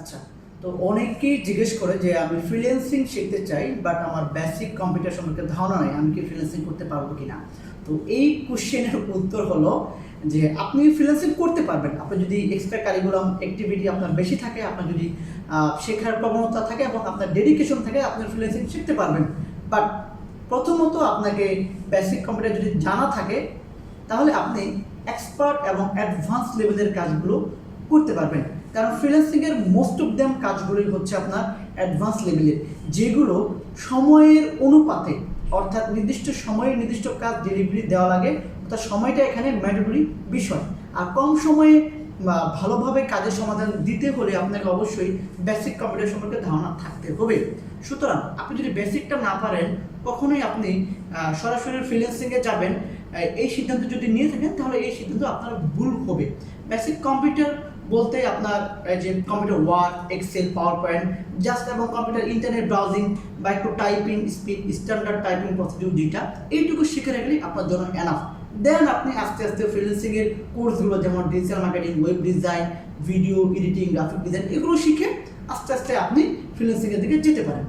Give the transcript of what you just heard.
আচ্ছা তো অনেকেই জিজ্ঞেস করে যে আমি ফ্রিল্যান্সিং শিখতে চাই বাট আমার বেসিক কম্পিউটার সম্পর্কে ধারণা নেই, আমি কি ফ্রিল্যান্সিং করতে পারব কিনা? তো এই কোশ্চেনের উত্তর হলো যে আপনি ফ্রিল্যান্সিং করতে পারবেন। আপনি যদি এক্সট্রা কারিকুলাম অ্যাক্টিভিটি আপনার বেশি থাকে, আপনার যদি শেখার প্রবণতা থাকে এবং আপনার ডেডিকেশন থাকে, আপনি ফ্রিল্যান্সিং শিখতে পারবেন। বাট প্রথমত আপনাকে বেসিক কম্পিউটার যদি জানা থাকে, তাহলে আপনি এক্সপার্ট এবং অ্যাডভান্স লেভেলের কাজগুলো করতে পারবেন। কারণ ফ্রিল্যান্সিংয়ের মোস্ট অফ দ্যাম কাজগুলোই হচ্ছে আপনার অ্যাডভান্স লেভেলের যেগুলো সময়ের অনুপাতে, অর্থাৎ নির্দিষ্ট সময়ে নির্দিষ্ট কাজ ডেলিভারি দেওয়া লাগে, অর্থাৎ সময়টা এখানে ম্যান্ডেটরি বিষয়। আর কম সময়ে ভালোভাবে কাজের সমাধান দিতে হলে আপনাকে অবশ্যই বেসিক কম্পিউটার সম্পর্কে ধারণা থাকতে হবে। সুতরাং আপনি যদি বেসিকটা না পারেন, কখনোই আপনি সরাসরি ফ্রিল্যান্সিংয়ে যাবেন এই সিদ্ধান্ত যদি নিয়ে থাকেন, তাহলে এই সিদ্ধান্ত আপনার ভুল হবে। বেসিক কম্পিউটার বলতে আপনার যে computer Word Excel power point just এবং কম্পিউটার ইন্টারনেট ব্রাউজিং বা একটু typing speed standard typing procedure যেটা এইটুকু শিখে রাখলেই আপনার জন্য এনাফ দেন আপনি আস্তে আস্তে ফ্রিল্যান্সিং এর কোর্সগুলো যেমন digital marketing web design video editing graphic design এগুলো শিখে আস্তে আস্তে আপনি ফ্রিল্যান্সিং এর দিকে যেতে পারেন।